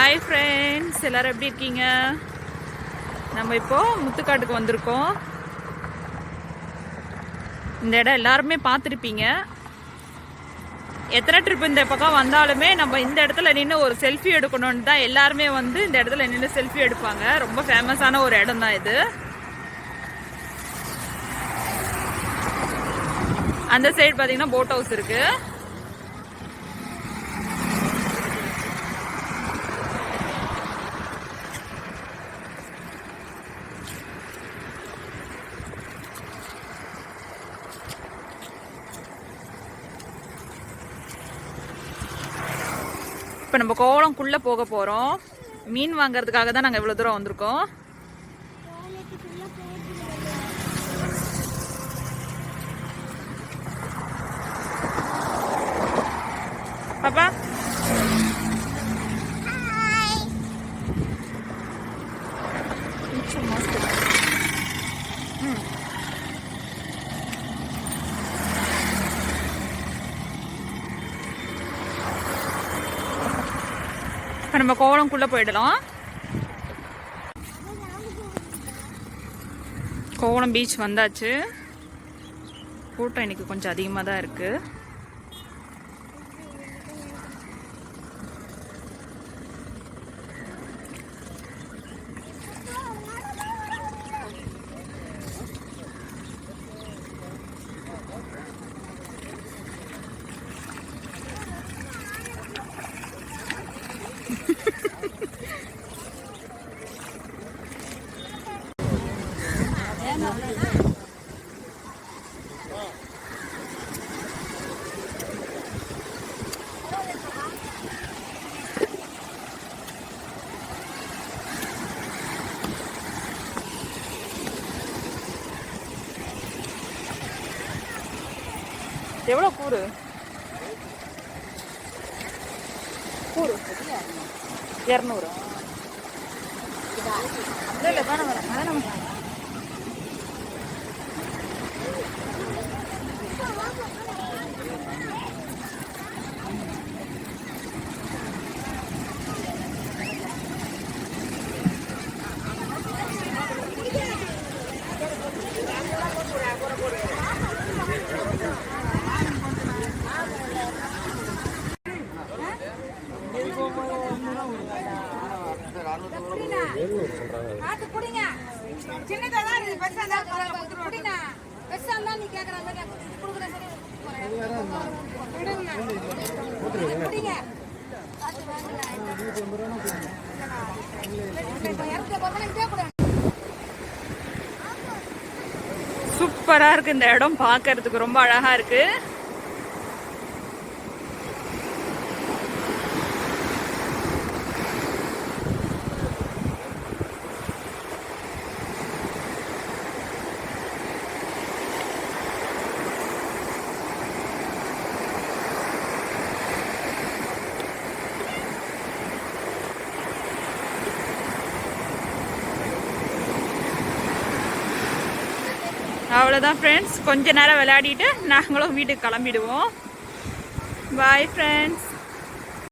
Hi friends எல்லோரும் எப்படி இருக்கீங்க? நம்ம இப்போ முத்துக்காட்டுக்கு வந்திருக்கோம். இந்த இடம் எல்லாருமே பார்த்துருப்பீங்க. எத்தனை ட்ரிப் இந்த பக்கம் வந்தாலுமே நம்ம இந்த இடத்துல நின்று ஒரு செல்ஃபி எடுக்கணும்னு தான் எல்லாருமே வந்து இந்த இடத்துல நின்று செல்ஃபி எடுப்பாங்க. ரொம்ப ஃபேமஸான ஒரு இடம் தான் இது. அந்த சைடு பார்த்தீங்கன்னா போட் ஹவுஸ் இருக்குது இப்போ நம்ம கோலம்குள்ளே போக போகிறோம் மீன் வாங்கிறதுக்காக தான் நாங்கள் இவ்வளோ தூரம் வந்திருக்கோம். பாப்பா இப்போ நம்ம கோலம்குள்ளே போயிடலாம். கோவளம் பீச் வந்தாச்சு. கூட்டம் இன்னைக்கு கொஞ்சம் அதிகமாக தான் இருக்குது எவ்வளோ கூறு? கூறு. இரநூறு. இல்லை இல்லை வேணாம் வேணாம் வேணாம். சூப்பரா இருக்கு இந்த இடம். பார்க்கறதுக்கு ரொம்ப அழகா இருக்கு. அவ்வளோதான் ஃப்ரெண்ட்ஸ் கொஞ்ச நேரம் விளையாடிட்டு நாங்களும் வீட்டுக்கு கிளம்பிடுவோம். Bye friends